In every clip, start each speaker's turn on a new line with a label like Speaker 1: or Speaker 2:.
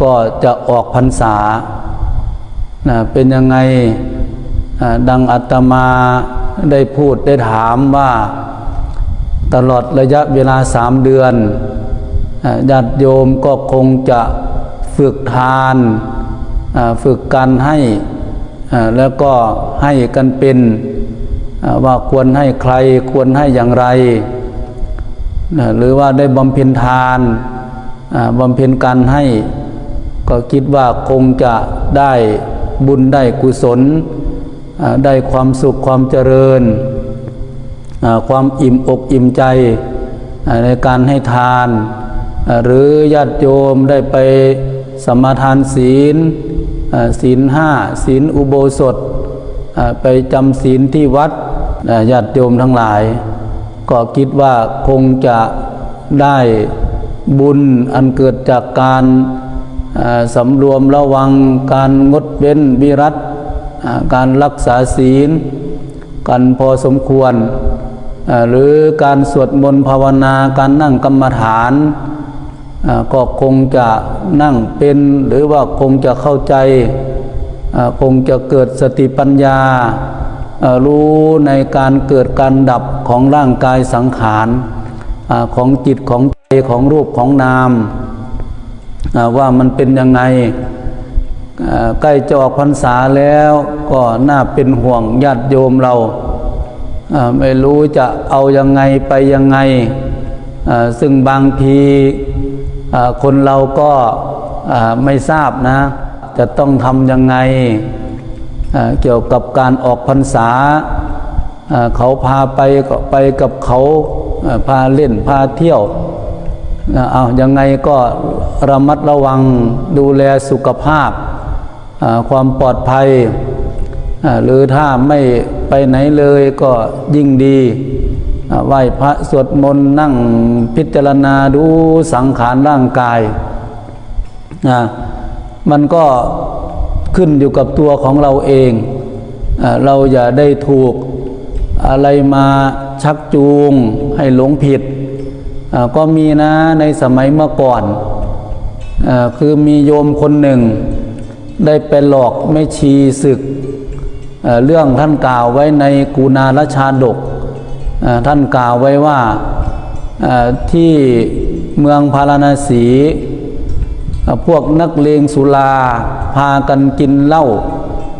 Speaker 1: ก็จะออกพรรษานะเป็นยังไงดังอาตมาได้พูดได้ถามว่าตลอดระยะเวลาสามเดือนญาติโยมก็คงจะฝึกทานฝึกการให้แล้วก็ให้กันเป็นว่าควรให้ใครควรให้อย่างไร หรือว่าได้บำเพ็ญทานบำเพ็ญการให้ ก็คิดว่าคงจะได้บุญได้กุศล ได้ความสุขความเจริญ ความอิ่มอกอิ่มใจในการให้ทาน หรือญาติโยมได้ไปสมาทานศีลศีลห้าศีลอุโบสถ ไปจำศีลที่วัดญาติโยมทั้งหลาย ก็คิดว่าคงจะได้บุญอันเกิดจากการ สำรวมระวังการงดเว้นวิรัตการรักษาศีล กันพอสมควร หรือการสวดมนต์ภาวนาการนั่งกรรมฐาน ก็คงจะนั่งเป็นหรือว่าคงจะเข้าใจ คงจะเกิดสติปัญญา รู้ในการเกิดการดับของร่างกายสังขาร ของจิตของใจของรูปของนาม ว่ามันเป็นยังไงใกล้จะออกพรรษาแล้วก็น่าเป็นห่วงญาติโยมเรา ไม่รู้จะเอายังไงไปยังไง ซึ่งบางทีคนเราก็ไม่ทราบนะ จะต้องทำยังไง เกี่ยวกับการออกพรรษา เขาพาไปก็ไปกับเขาพาเล่นพาเที่ยว เอายังไงก็ระมัดระวังดูแลสุขภาพ ความปลอดภัย หรือถ้าไม่ไปไหนเลยก็ยิ่งดีไหว้พระสวดมนต์นั่งพิจารณาดูสังขารร่างกายนะมันก็ขึ้นอยู่กับตัวของเราเอง เราอย่าได้ถูกอะไรมาชักจูงให้หลงผิด ก็มีนะในสมัยเมื่อก่อนอคือมีโยมคนหนึ่ง ได้ไปหลอกไม่ชีศึกเรื่องท่านกล่าวไว้ในกูณาลชาดก ท่านกล่าวไว้ว่าที่เมืองพาราณสีพวกนักเลงสุราพากันกินเหล้า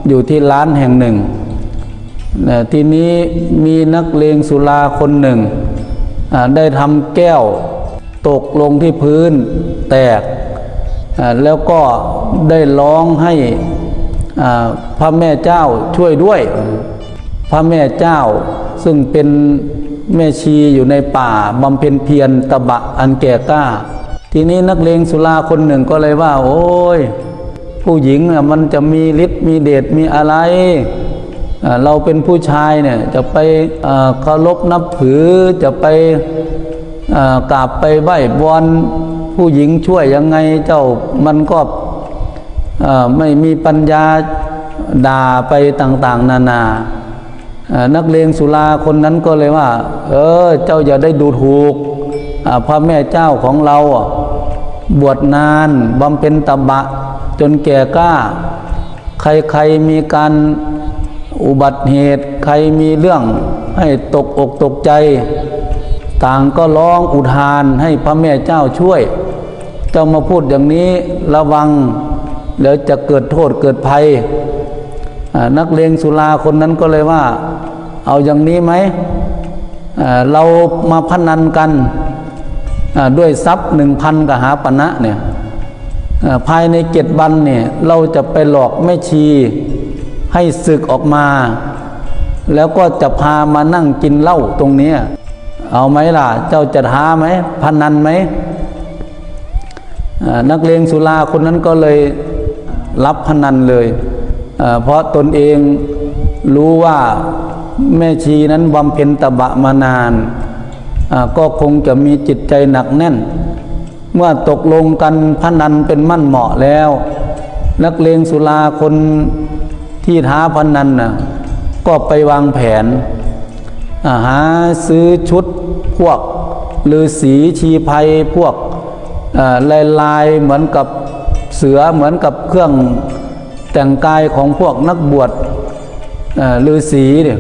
Speaker 1: อยู่ที่ร้านแห่งหนึ่ง ทีนี้มีนักเลงสุราคนหนึ่ง ได้ทำแก้วตกลงที่พื้นแตก แล้วก็ได้ร้องให้พระแม่เจ้าช่วยด้วย พระแม่เจ้าซึ่งเป็นแม่ชีอยู่ในป่าบำเพ็ญเพียรตะบะอันแก่กล้า ทีนี้นักเลงสุราคนหนึ่งก็เลยว่า โอ้ย ผู้หญิงมันจะมีฤทธิ์มีเดชมีอะไร เราเป็นผู้ชายเนี่ยจะไปเคารพนับถือจะไปกราบไปไหว้บอนผู้หญิงช่วยยังไงเจ้ามันก็ไม่มีปัญญาด่าไปต่างๆ นานา นักเลงสุราคนนั้นก็เลยว่า เออ เจ้าอย่าได้ดูถูกพระแม่เจ้าของเราบวชนานบำเพ็ญตบะ จนแก่กล้า ใครๆมีการ อุบัติเหตุใครมีเรื่องให้ตกอกตกใจ ต่างก็ร้องอุทานให้พระแม่เจ้าช่วย เจ้ามาพูดอย่างนี้ระวังเดี๋ยวจะเกิดโทษเกิดภัย นักเลงสุราคนนั้นก็เลยว่า เอาอย่างนี้ไหมเรามาพนันกันด้วยทรัพย์หนึ่งพันกหาปณะเนี่ยภายในเจ็ดวันเนี่ยเราจะไปหลอกแม่ชี ให้ศึกออกมา แล้วก็จะพามานั่งกินเหล้าตรงนี้ เอาไหมล่ะ เจ้าจะท้าไหมพนันไหมนักเลงสุราคนนั้นก็เลยรับพนันเลย เพราะตนเองรู้ว่าแม่ชีนั้นบำเพ็ญตบะมานาน ก็คงจะมีจิตใจหนักแน่น เมื่อตกลงกันพนันเป็นมั่นเหมาะแล้ว นักเลงสุราคน ที่ท้าพนนันน่ะก็ไปวางแผนาหาซื้อชุดพวกฤาษีชีภัยพวกลายลายเหมือนกับเสือเหมือนกับเครื่องแต่งกายของพวกนักบวชเอ่อฤาษีเนี่ย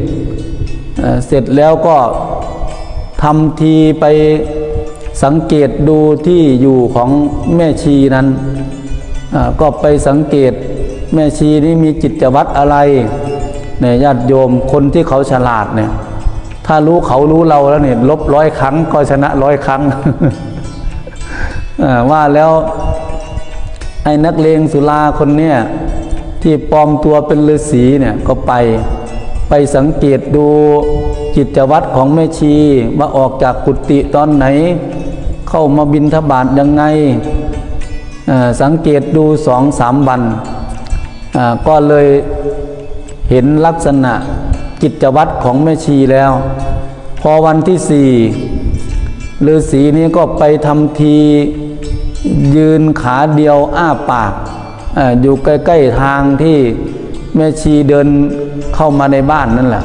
Speaker 1: เสร็จแล้วก็ทำทีไปสังเกตดูที่อยู่ของแม่ชีนั้น ก็ไปสังเกต แม่ชีนี้มีจิตวัตรอะไรเนี่ยญาติโยมคนที่เขาฉลาดเนี่ย ถ้ารู้เขารู้เราแล้วเนี่ยลบร้อยครั้งก็ชนะร้อยครั้งว่าแล้วไอ้นักเลงสุราคนเนี้ยที่ปลอมตัวเป็นฤาษีเนี่ยก็ไปไปสังเกตดูจิตวัตรของแม่ชีว่าออกจากกุฏิตอนไหน เข้ามาบินทบาทยังไงสังเกตดูสองสามวัน ก็เลยเห็นลักษณะกิจวัตรของแม่ชีแล้ว พอวันที่สี่ฤาษีนี้ก็ไปทำทียืนขาเดียวอ้าปากออยู่ใกล้ ๆ ทางที่แม่ชีเดินเข้ามาในบ้านนั่นแหละ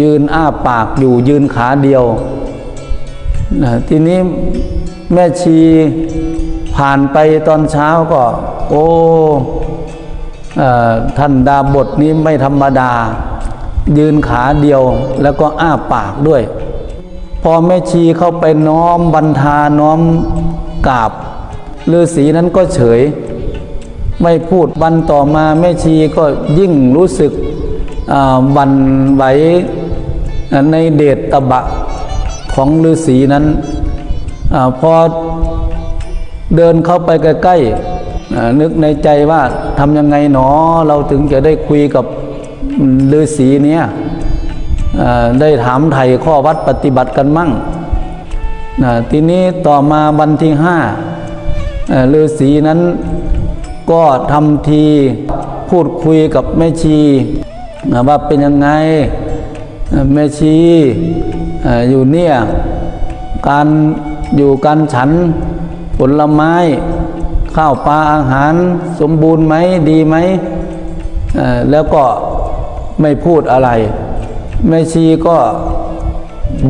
Speaker 1: ยืนอ้าปากอยู่ยืนขาเดียว ทีนี้แม่ชีผ่านไปตอนเช้าก็ โอ้ ท่านดาบทนี้ไม่ธรรมดา ยืนขาเดียวแล้วก็อ้าปากด้วย พอแม่ชีเข้าไปน้อมบรรทาน้อมกราบฤาษีนั้นก็เฉย ไม่พูดวันต่อมาแม่ชีก็ยิ่งรู้สึกวันไหวในเดชตบะของฤาษีนั้นอพอเดินเข้าไปใกล้ๆ นึกในใจว่าทำยังไงหนอ เราถึงจะได้คุยกับฤาษีเนี้ยได้ถามไถ่ข้อวัดปฏิบัติกันมั่งทีนี้ต่อมาวันที่ห้าฤาษีนั้นก็ทำทีพูดคุยกับแม่ชีว่าเป็นยังไงแม่ชีเอ่ออยู่เนี่ยการอยู่การฉันผลไม้ ข้าวปลาอาหารสมบูรณ์ไหมดีไหมแล้วก็ไม่พูดอะไร แม่ชีก็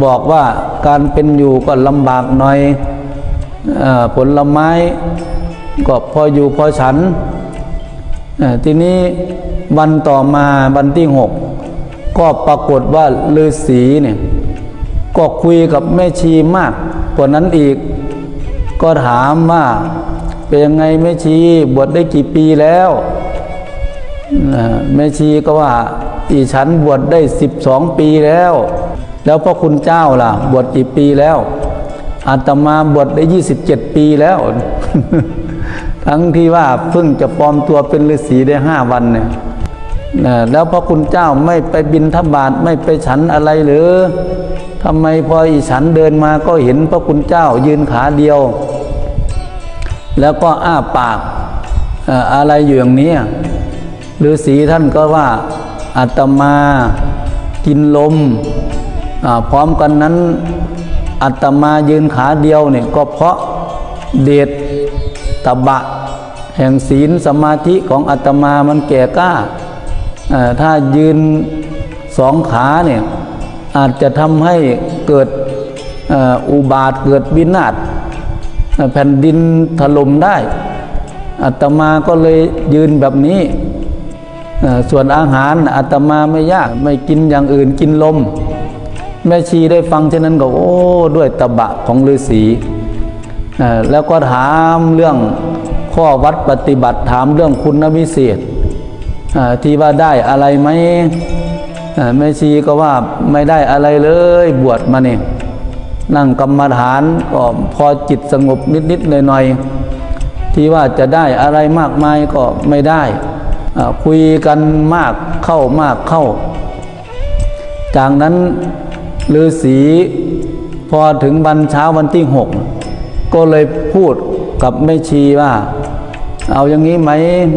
Speaker 1: บอกว่าการเป็นอยู่ก็ลำบากหน่อยอผลไม้ก็พออยู่พอฉัน ทีนี้วันต่อมาวันที่หกก็ปรากฏว่าฤาษีเนี่ยก็คุยกับแม่ชีมากกว่านั้นอีก ก็ถามว่า เป็นยังไงแม่ชีบวชได้กี่ปีแล้วแม่ชีก็ว่าอีฉันบวชได้สิบสองปีแล้ว แล้วพ่อคุณเจ้าล่ะ บวชกี่ปีแล้วอาตมาบวชได้ยี่สิบเจ็ดปีแล้ว ทั้งที่ว่าเพิ่งจะปลอมตัวเป็นฤาษีได้ห้าวันเนี่ยแล้วพระคุณเจ้าไม่ไปบินทบาทไม่ไปฉันอะไรหรือทำไมพออีฉันเดินมาก็เห็นพระคุณเจ้ายืนขาเดียว แล้วก็อ้าปากอะไรอยู่อย่างนี้ฤาษีท่านก็ว่าอาตมากินลมพร้อมกันนั้นอาตมายืนขาเดียวเนี่ยก็เพราะเดชตบะ แห่งศีลสมาธิของอาตมามันแก่กล้า ถ้ายืนสองขาเนี่ยอาจจะทำให้เกิดอุบาทเกิดวินาศ แผ่นดินถล่มได้อาตมาก็เลยยืนแบบนี้ ส่วนอาหารอาตมาไม่ยากไม่กินอย่างอื่นกินลม แม่ชีได้ฟังเช่นนั้นก็ โอ้ ด้วยตบะของฤาษีแล้วก็ถามเรื่องข้อวัดปฏิบัติถามเรื่องคุณวิเศษที่ว่าได้อะไรไหมแม่ชีก็ว่าไม่ได้อะไรเลยบวชมาเนี่ย นั่งกรรมฐานก็พอจิตสงบนิดๆหน่อยๆที่ว่าจะได้อะไรมากมายก็ไม่ได้ คุยกันมากเข้ามากเข้า จากนั้นฤาษีพอถึงวันเช้าวันที่หกก็เลยพูดกับแม่ชีว่า เอาอย่างนี้ไหม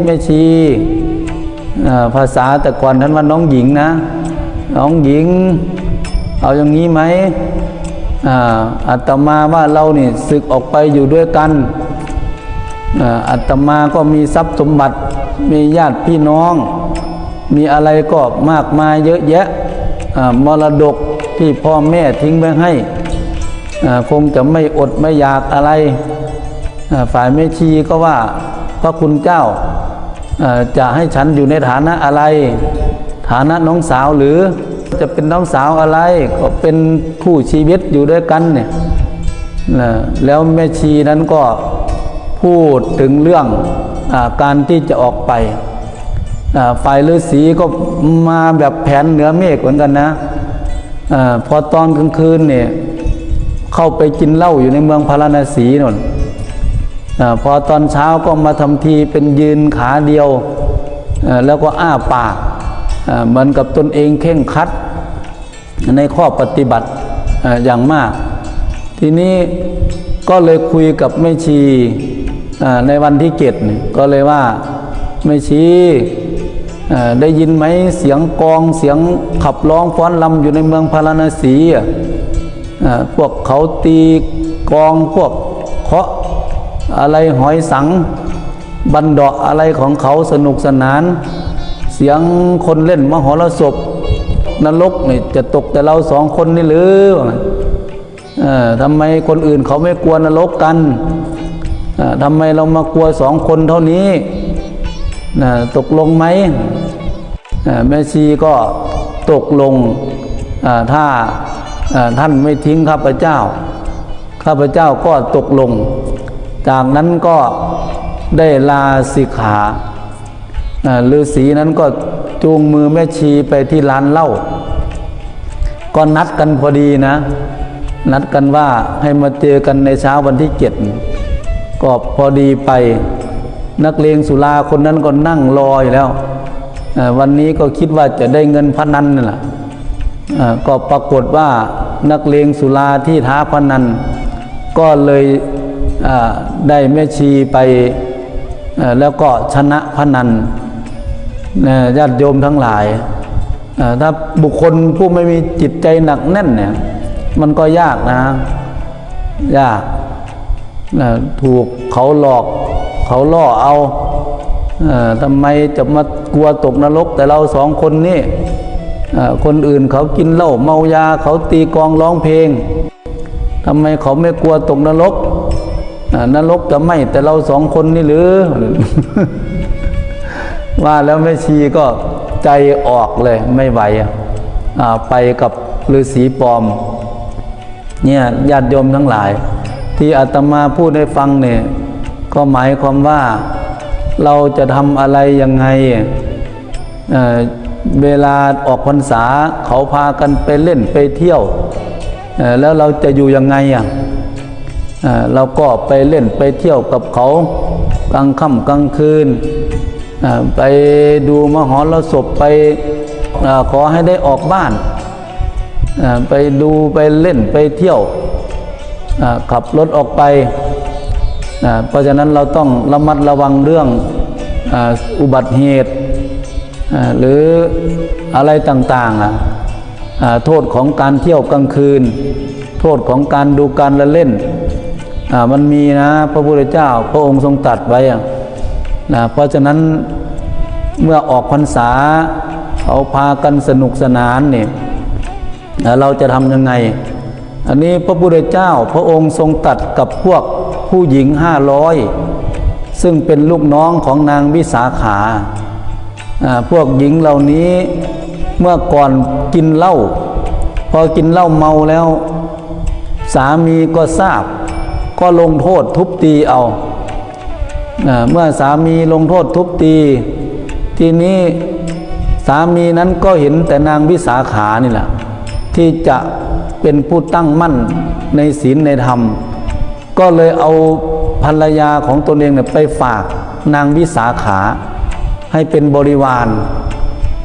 Speaker 1: แม่ชีภาษาแต่ก่อนท่านว่าน้องหญิงนะ น้องหญิง เอาอย่างนี้ไหม อ่าตมาว่าเรานี่ศึกออกไปอยู่ด้วยกันอ่าตมาก็มีทรัพย์สมบัติ มีญาติพี่น้อง มีอะไรก็มากมายเยอะแยะมรดกที่พ่อแม่ทิ้งไว้ให้คงจะไม่อดไม่อยากอะไร ฝ่ายแม่ชีก็ว่าพระคุณเจ้าจะให้ฉันอยู่ในฐานะอะไร ฐานะน้องสาวหรือ จะเป็นน้องสาวอะไร ก็เป็นคู่ชีวิตอยู่ด้วยกันเนี่ยนะแล้วแม่ชีนั้นก็พูดถึงเรื่องอการที่จะออกไปฝ่ายฤาษีก็มาแบบแผนเหนือเมฆเหมือนกันนะอพอตอนกลางคืนเนี่ยเข้าไปกินเหล้าอยู่ในเมืองพาราณสีนนอพอตอนเช้าก็มาทำทีเป็นยืนขาเดียว แล้วก็อ้าปากเหมือนกับตนเองเข่งคัด ในข้อปฏิบัติอย่างมาก ทีนี้ก็เลยคุยกับแม่ชีในวันที่เกตก็เลยว่าแม่ชีได้ยินไหมเสียงกองเสียงขับร้องฟ้อนลำอยู่ในเมืองพาราณสีพวกเขาตีกองพวกเคาะอะไรหอยสัง บันดาะอะไรของเขาสนุกสนาน เสียงคนเล่นมหรสพ นรกนี่จะตกแต่เราสองคนนี่หรืออทำไมคนอื่นเขาไม่กลัวนรกกันทำไมเรามากลัวสองคนเท่านี้ตกลงไหมแม่ชีก็ตกลงถ้าท่านไม่ทิ้งข้าพเจ้า ข้าพเจ้าก็ตกลง จากนั้นก็ได้ลาสิกขาอ่าฤาษีนั้นก็ จูงมือแม่ชีไปที่ร้านเหล้าก็นัดกันพอดีนะ นัดกันว่าให้มาเจอกันในเช้าวันที่เจ็ดก็พอดีไป นักเลงสุราคนนั้นก็นั่งรออยู่แล้ว วันนี้ก็คิดว่าจะได้เงินพนันนั่นแหละอ่าก็ปรากฏว่านักเลงสุราที่ท้าพนัน ก็เลยได้แม่ชีไปแล้วก็ชนะพนัน ญาติโยมทั้งหลายถ้าบุคคลผู้ไม่มีจิตใจหนักแน่นเนี่ยมันก็ยากนะ ยากนะถูกเขาหลอก เขาล่อเอาอทำไมจะมากลัวตกนรก แต่เราสองคนนี่คนอื่นเขากินเหล้าเมายา เขาตีกองร้องเพลงทำไมเขาไม่กลัวตกนรกนรกจะไม่แต่เราสองคนนี่หรือ ว่าแล้วแม่ชีก็ใจออกเลยไม่ไหวอ่าไปกับฤาษีปลอม เนี่ยญาติโยมทั้งหลาย ที่อาตมาพูดให้ฟังเนี่ยก็หมายความว่าเราจะทำอะไรยังไงเเวลาออกพรรษาเขาพากันไปเล่นไปเที่ยว แล้วเราจะอยู่ยังไงอะเเราก็ไปเล่นไปเที่ยวกับเขากลางค่ำกลางคืน ไปดูมหรสพไปอขอให้ได้ออกบ้าน ไปดูไปเล่นไปเที่ยวขับรถออกไป เพราะฉะนั้นเราต้องระมัดระวังเรื่องอ,อุบัติเหตุ หรืออะไรต่างๆ โทษของการเที่ยวกลางคืน โทษของการดูการละเล่น มันมีนะพระพุทธเจ้าพระองค์ทรงตัดไว้อะ นะเพราะฉะนั้นเมื่อออกพรรษาเขาพากันสนุกสนานเนี่ยเราจะทำยังไง อันนี้พระพุทธเจ้าพระองค์ทรงตัดกับพวกผู้หญิงห้าร้อยซึ่งเป็นลูกน้องของนางวิสาขา พวกหญิงเหล่านี้เมื่อก่อนกินเหล้าพอกินเหล้าเมาแล้ว สามีก็ทราบ ก็ลงโทษทุบตีเอา เมื่อสามีลงโทษทุบตี ทีนี้สามีนั้นก็เห็นแต่นางวิสาขานี่แหละที่จะเป็นผู้ตั้งมั่นในศีลในธรรม ก็เลยเอาภรรยาของตนเองเนี่ยไปฝากนางวิสาขา ให้เป็นบริวาร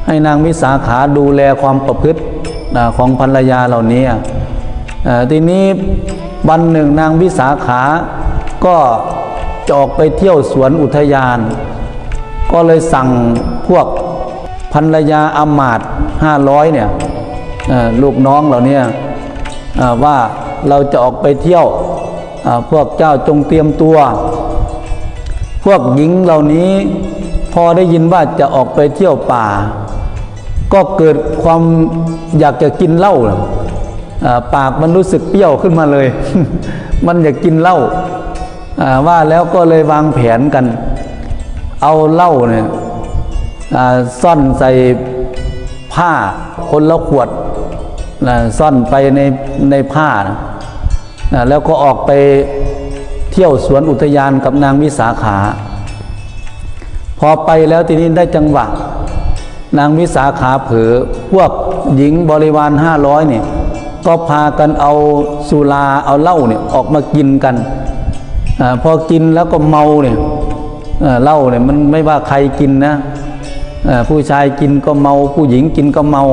Speaker 1: ให้นางวิสาขาดูแลความประพฤติของภรรยาเหล่านี้ทีนี้วันหนึ่งนางวิสาขาก็ จะออกไปเที่ยวสวนอุทยาน ก็เลยสั่งพวกภรรยาอามาตห้าร้อยเนี่ยลูกน้องเหล่านี้เอ่อว่าเราจะออกไปเที่ยวพวกเจ้าจงเตรียมตัว พวกหญิงเหล่านี้พอได้ยินว่าจะออกไปเที่ยวป่า ก็เกิดความอยากจะกินเหล้าปากมันรู้สึกเปรี้ยวขึ้นมาเลย มันอยากกินเหล้า ว่าแล้วก็เลยวางแผนกัน เอาเหล้าเนี่ยซ่อนใส่ผ้าคนละขวดนะซ่อนไปในในผ้านะนะแล้วก็ออกไปเที่ยวสวนอุทยานกับนางวิสาขา พอไปแล้วทีนี้ได้จังหวะ นางวิสาขาเผลอพวกหญิงบริวารห้าร้อยเนี่ยก็พากันเอาสุราเอาเหล้าเนี่ยออกมากินกัน อพอกินแล้วก็เมาเนี่ยเอ่อเหล้าเนี่ยมันไม่ว่าใครกินนะผู้ชายกินก็เมา ผู้หญิงกินก็เมา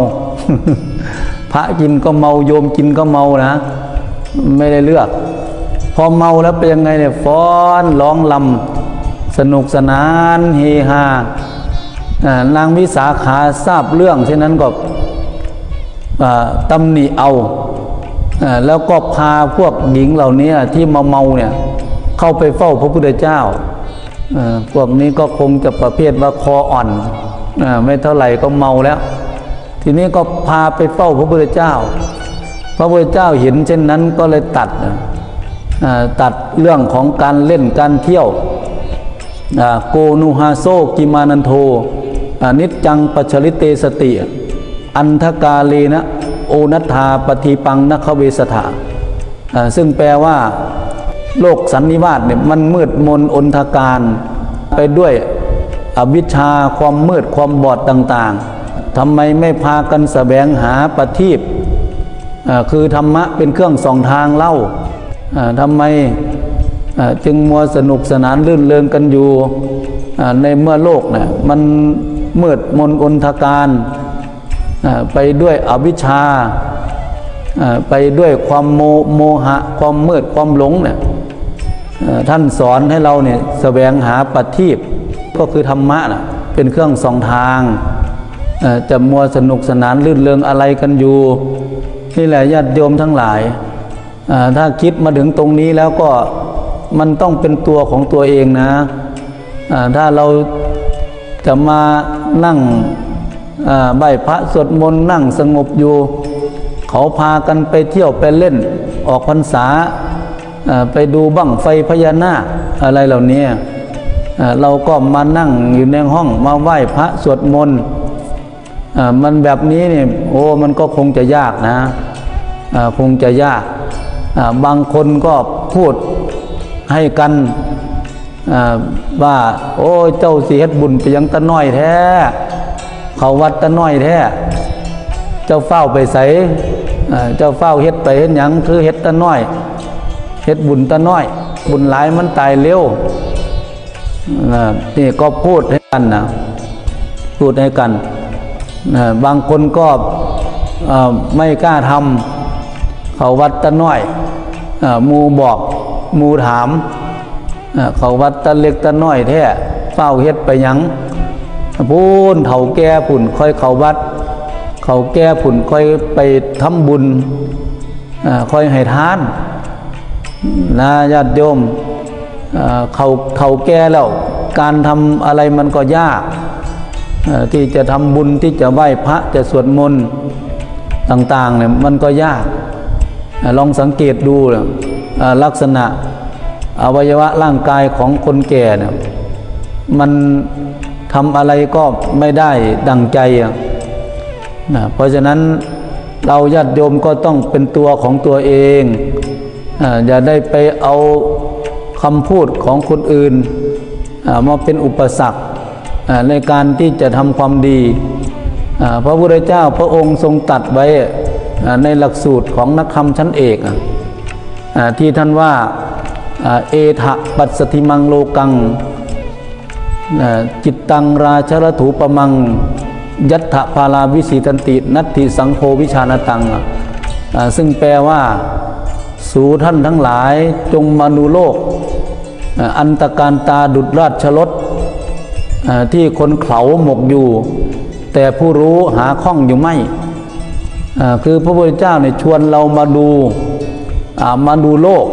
Speaker 1: พระกินก็เมาโยมกินก็เมานะ ไม่ได้เลือก พอเมาแล้วเป็นยังไงเนี่ยฟ้อนร้องลำสนุกสนานเฮฮานางวิสาขาทราบเรื่องเช่นนั้นก็ตำหนิเอาอ่าแล้วก็พาพวกหญิงเหล่านี้ที่มาเมาเนี่ย เข้าไปเฝ้าพระพุทธเจ้าพวกนี้ก็คงจะประเภทว่าคออ่อนอไม่เท่าไหร่ก็เมาแล้ว ทีนี้ก็พาไปเฝ้าพระพุทธเจ้า พระพุทธเจ้าเห็นเช่นนั้นก็เลยตัดตัดเรื่องของการเล่นการเที่ยวโกนุฮาโซกิมานันโทนิจจังปัจฉริเตสติ อันทกาเลนะโอนัทธาปฏิปังนัคเวสถาซึ่งแปลว่า โลกสันนิวาสเนี่ยมันมืดมนอนทการไปด้วยอวิชชาความมืดความบอดต่าง ๆทำไมไม่พากันแสวงหาปฏิบคือธรรมะเป็นเครื่องส่องทางเล่าทำไมจึงมัวสนุกสนานลื่นเริงกันอยู่ในเมื่อโลกเนี่ยมันมืดมนอนทการไปด้วยอวิชชาไปด้วยความโมโมหะ ความมืดความหลงเนี่ย ท่านสอนให้เราเนี่ยแสวงหาปฏิบก็คือธรรมะนะเป็นเครื่องสองทางจะมัวสนุกสนานลื่นเริงอะไรกันอยู่ นี่แหละญาติโยมทั้งหลาย ถ้าคิดมาถึงตรงนี้แล้วก็มันต้องเป็นตัวของตัวเองนะถ้าเราจะมานั่งอ่าไหว้พระสวดมนต์นั่งสงบอยู่ เขาพากันไปเที่ยวไปเล่นออกพรรษา ไปดูบั้งไฟพญานาคอะไรเหล่านี้เราก็มานั่งอยู่ในห้องมาไหว้พระสวดมนต์มันแบบนี้เนี่ยโอ้มันก็คงจะยากนะคงจะยาก บางคนก็พูดให้กันว่า โอ้เจ้าสีเฮ็ดบุญไปยังตะน้อยแท้ เขาวัดตะน้อยแท้ เจ้าเฝ้าไปใส่เจ้าเฝ้าเฮ็ดไปเฮ็ดหยังคือเฮ็ดตะน้อย เฮ็ดบุญตะน้อย บุญหลายมันตายเร็วนี่ก็พูดให้กันนะพูดให้กันบางคนก็ไม่กล้าทำเขาวัดตะน้อยมูบอกมูถามเขาวัดตะเล็กตะน้อยแท้เฝ้าเฮ็ดไปยังพูนเถาแก่ผุ่นค่อยเขาวัด เขาแก่ผุ่นค่อยไปทำบุญค่อยให้ทาน นะญาติโยมเขาเขาแก่แล้ว การทำอะไรมันก็ยากที่จะทำบุญที่จะไหว้พระจะสวดมนต์ต่างๆเนี่ยมันก็ยาก ลองสังเกตดูลักษณะอวัยวะร่างกายของคนแก่เนี่ยมันทำอะไรก็ไม่ได้ดังใจอะนะเพราะฉะนั้นเราญาติโยมก็ต้องเป็นตัวของตัวเอง อย่าได้ไปเอาคำพูดของคนอื่นมาเป็นอุปสรรคในการที่จะทำความดีพระพุทธเจ้าพระองค์ทรงตัดไว้ในหลักสูตรของนักธรรมชั้นเอกที่ท่านว่าเอทะปัสสติมังโลกัง จิตตังราชรถูปมัง ยัตถพาราวิสีตันติ นัตถิสังโฆวิชานตัง ซึ่งแปลว่า สู่ท่านทั้งหลายจงมานูโลก อันตการตาดุดราชรถที่คนเขาหมกอยู่ แต่ผู้รู้หาข้องอยู่ไม่ คือพระพุทธเจ้าเนี่ยชวนเรามาดูมาดูโลก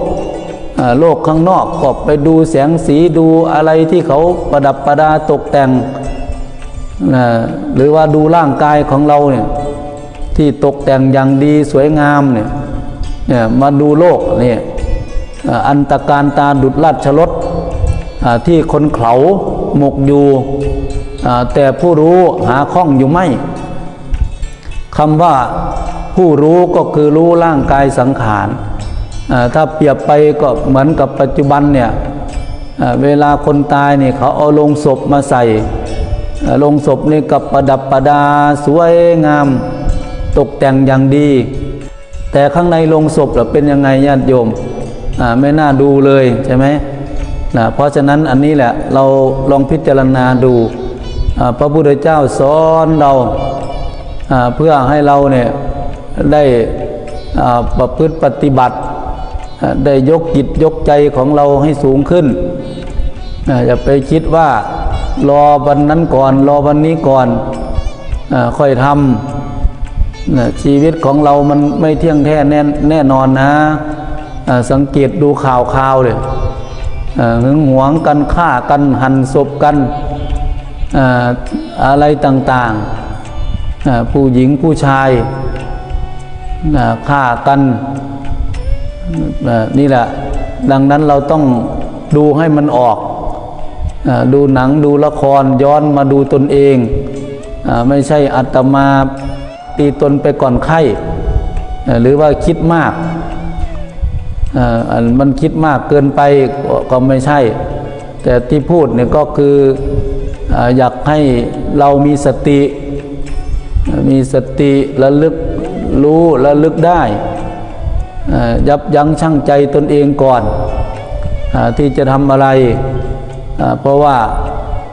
Speaker 1: โลกข้างนอกก็ไปดูแสงสีดูอะไรที่เขาประดับประดาตกแต่ง หรือว่าดูร่างกายของเราเนี่ยที่ตกแต่งอย่างดีสวยงามเนี่ย เนี่ยมาดูโลกนี่อันตการตาดุดราชรถที่คนเขาหมกอยู่แต่ผู้รู้หาข้องอยู่ไม่คำว่าผู้รู้ก็คือรู้ร่างกายสังขารถ้าเปรียบไปก็เหมือนกับปัจจุบันเนี่ยเวลาคนตายเนี่ยเขาเอาลงศพมาใส่ลงศพนี่กับประดับประดาสวยงาม ตกแต่งอย่างดี แต่ข้างในโลงศพเป็นยังไงญาติโยมไม่น่าดูเลยใช่ไหมนะเพราะฉะนั้นอันนี้แหละเราลองพิจารณาดูพระพุทธเจ้าสอนเราเพื่อให้เราเนี่ยได้ประพฤติปฏิบัติ ได้ยกจิตยกใจของเราให้สูงขึ้นอย่าไปคิดว่ารอวันนั้นก่อน รอวันนี้ก่อนอค่อยทำ นะชีวิตของเรามันไม่เที่ยงแท้แน่แน่นอนนะสังเกตดูข่าวข่าวเลยหึงหวงกันฆ่ากันหันศพกันออะไรต่างๆ ผู้หญิงผู้ชายฆ่ากันนี่แหละ ดังนั้นเราต้องดูให้มันออกอดูหนังดูละครย้อนมาดูตนเองอไม่ใช่อัตมา ตีตนไปก่อนไข่หรือว่าคิดมากอันมันคิดมากเกินไปก็ไม่ใช่ แต่ที่พูดเนี่ยก็คืออยากให้เรามีสติ มีสติระลึกรู้ระลึกได้ยับยั้งชั่งใจตนเองก่อนอที่จะทำอะไร เพราะว่า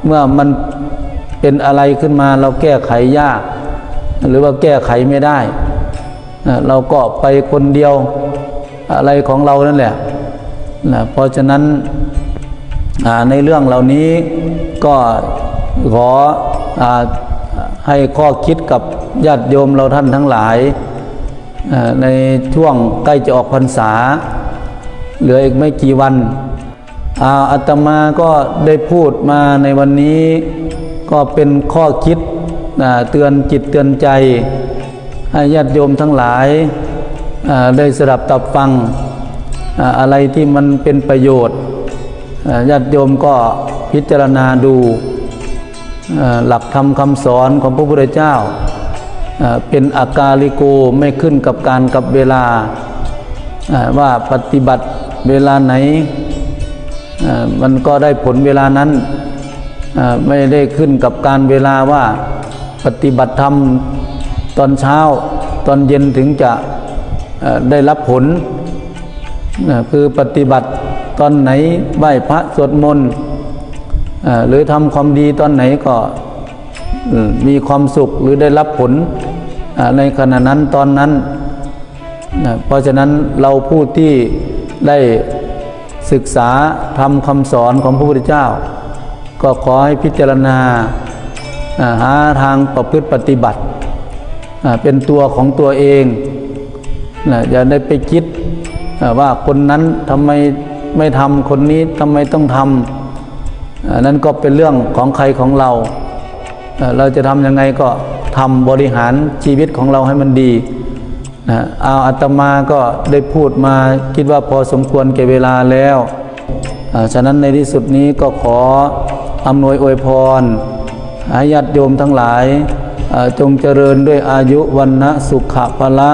Speaker 1: เมื่อมันเป็นอะไรขึ้นมาเราแก้ไขยาก หรือว่าแก้ไขไม่ได้ เราก็ไปคนเดียวอะไรของเรานั่นแหละนะเพราะฉะนั้นในเรื่องเหล่านี้ก็ขออให้ข้อคิดกับญาติโยมเราท่านทั้งหลาย ในช่วงใกล้จะออกพรรษา เหลืออีกไม่กี่วันอาตมาก็ได้พูดมาในวันนี้ก็เป็นข้อคิด เตือนจิตเตือนใจให้ญาติโยมทั้งหลายได้สดับตับฟังอะไรที่มันเป็นประโยชน์ญาติโยมก็พิจารณาดูหลักธรรมคำสอนของพระพุทธเจ้า เป็นอากาลิโกไม่ขึ้นกับการกับเวลาว่าปฏิบัติเวลาไหนมันก็ได้ผลเวลานั้นไม่ได้ขึ้นกับการเวลาว่า ปฏิบัติธรรมตอนเช้าตอนเย็นถึงจะได้รับผล คือปฏิบัติตอนไหนไหว้พระสวดมนต์หรือทำความดีตอนไหนก็มีความสุขหรือได้รับผลในขณะนั้นตอนนั้น เพราะฉะนั้นเราผู้ที่ได้ศึกษาทำคำสอนของพระพุทธเจ้า ก็ขอให้พิจารณา หาทางประพฤติปฏิบัติ เป็นตัวของตัวเองอย่าได้ไปคิดว่าคนนั้นทำไมไม่ทำคนนี้ทำไมต้องทำนนั้นก็เป็นเรื่องของใครของเรา เราจะทำยังไงก็ทำบริหารชีวิตของเราให้มันดีนะเอาอาตมาก็ได้พูดมาคิดว่าพอสมควรแก่เวลาแล้ว ฉะนั้นในที่สุดนี้ก็ขออำนวยอวยพร อายัดโยมทั้งหลายจงเจริญด้วยอายุวันนะสุขะพละ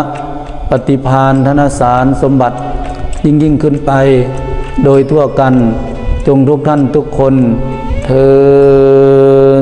Speaker 1: ปฏิพานธนสารสมบัติยิ่งยิ่งขึ้นไป โดยทั่วกันจงทุกท่านทุกคนเทอ